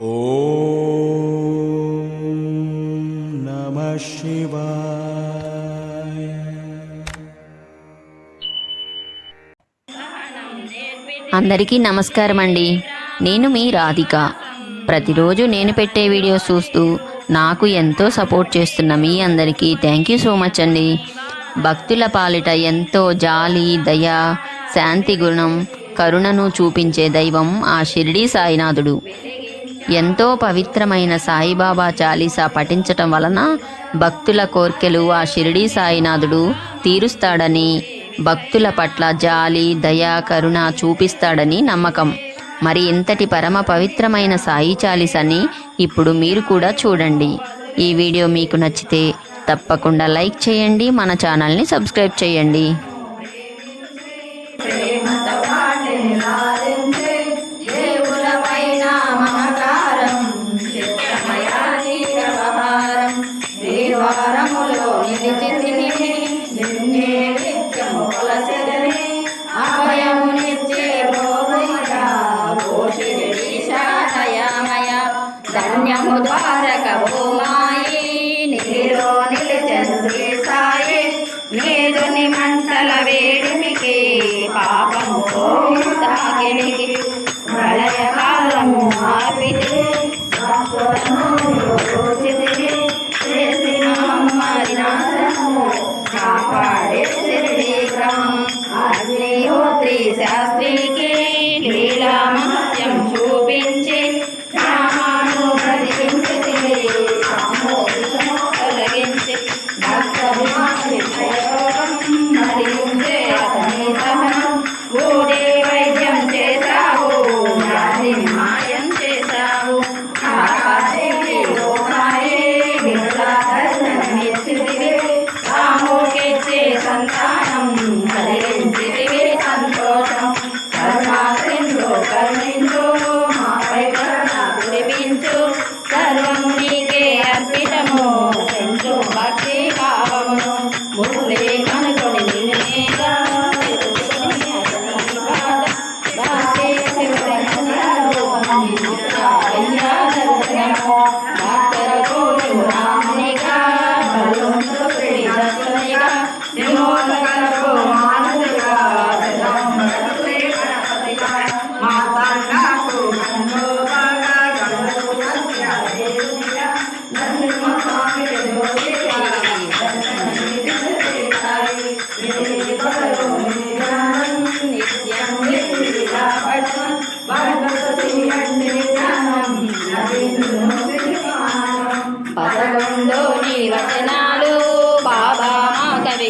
నమ అందరికీ నమస్కారం అండి నేను మీ రాధిక. ప్రతిరోజు నేను పెట్టే వీడియోస్ చూస్తూ నాకు ఎంతో సపోర్ట్ చేస్తున్న మీ అందరికీ థ్యాంక్ యూ సో మచ్ అండి. భక్తుల పాలిట ఎంతో జాలి దయ శాంతి గుణం కరుణను చూపించే దైవం ఆ షిరిడీ సాయినాథుడు. ఎంతో పవిత్రమైన సాయిబాబా చాలీసా పఠించటం వలన భక్తుల కోర్కెలు ఆ షిరిడీ సాయినాథుడు తీరుస్తాడని భక్తుల పట్ల జాలి దయ కరుణ చూపిస్తాడని నమ్మకం. మరి ఇంతటి పరమ పవిత్రమైన సాయి చాలీసాని ఇప్పుడు మీరు కూడా చూడండి. ఈ వీడియో మీకు నచ్చితే తప్పకుండా లైక్ చేయండి మన ఛానల్ని సబ్స్క్రైబ్ చేయండి. శ్రీవారములో నిలిచి తిని నిన్నే నిత్యము కొలచెదనే అభయమునిచ్చే భోగమయ భూషిరీశాదయామయ ధన్యము ద్వారక భూమాయి నీలో నిలిచను శ్రీ సాయి మంటల వేడిమికి పాపము తాకిడికి ప్రళయకాలము ఆపితే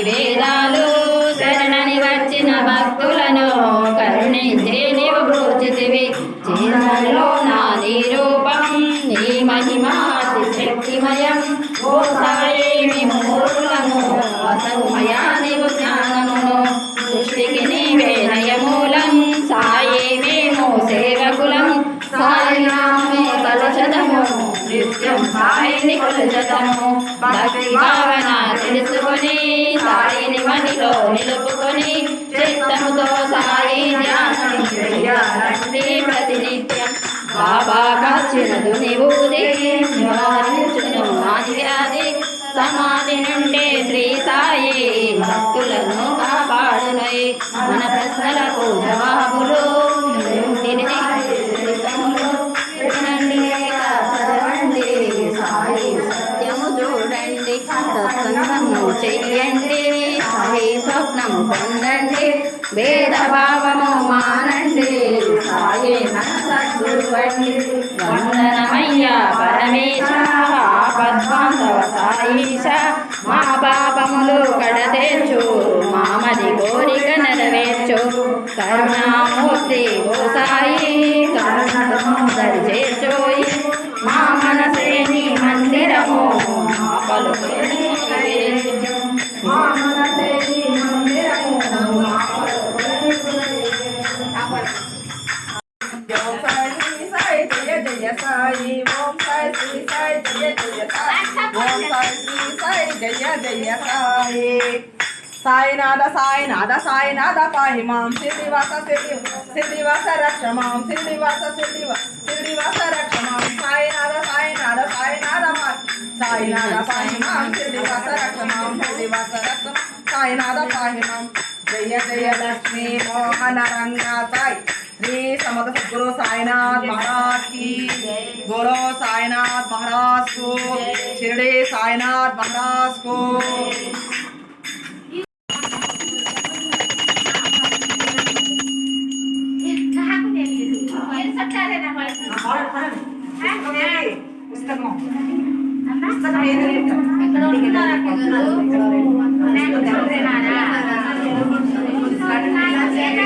వేదాలు శరణని వచ్చిన భక్తులను కరుణించే నీవు భూచితివి చీరలో నా నీ రూపం నీ మహిమాతి శక్తిమయం. ఓ సాయి మేము మూర్ఖులము అసౌమయా నీవు సాయినామే కలుషతము నిత్యం సాయిని కొలుచదము భక్తి భావన తెలుసుకొని సాయిని మనిలో నిలుపుకొని చిత్తముతో సాయి ధ్యానం చేయాలండి ప్రతినిత్యం. బాబా కాచినదు నివూది నివారించును ఆది వ్యాధి. సమాధి నుండే శ్రీ సాయి భక్తులను కాపాడునై మన ప్రశ్నలకు జవాబు చెయ్యండి సాయి స్వప్నము పొందండి. భేదభావము మానండి సాయి మనసద్దువండి వందనమయ్యా పరమేశ పద్మాంధవ సాయిష మా పాపములు కడతేర్చు మామది కోరిక నెరవేర్చు. కరుణామూర్తి ఓ సాయి కరుణము దరిచేర్చోయి जय जय साहे साय नाद साय नाद साय नाद पाहि माँ श्रीनिवास श्रीनिवास रक्ष माँ श्रीनिवास श्रीनिवास श्रीनिवास रक्ष माँ साय नाद साय नाद माम नाद पाहि साय नाद पाहि माँ श्रीनिवास रक्ष माँ श्रीनिवास रक्ष साय नाद पाहि माँ जय जय लक्ष्मी मोहन रंगा साई శ్రీ సమత సద్గురు సాయినాథ్ మహారాజ్ की गुरु साईनाथ महाराज को शिरडी साईनाथ महाराज को ఎక్కడ ఉంటున్నారు అక్క గారు? கடன் எல்லாம் சேர்த்து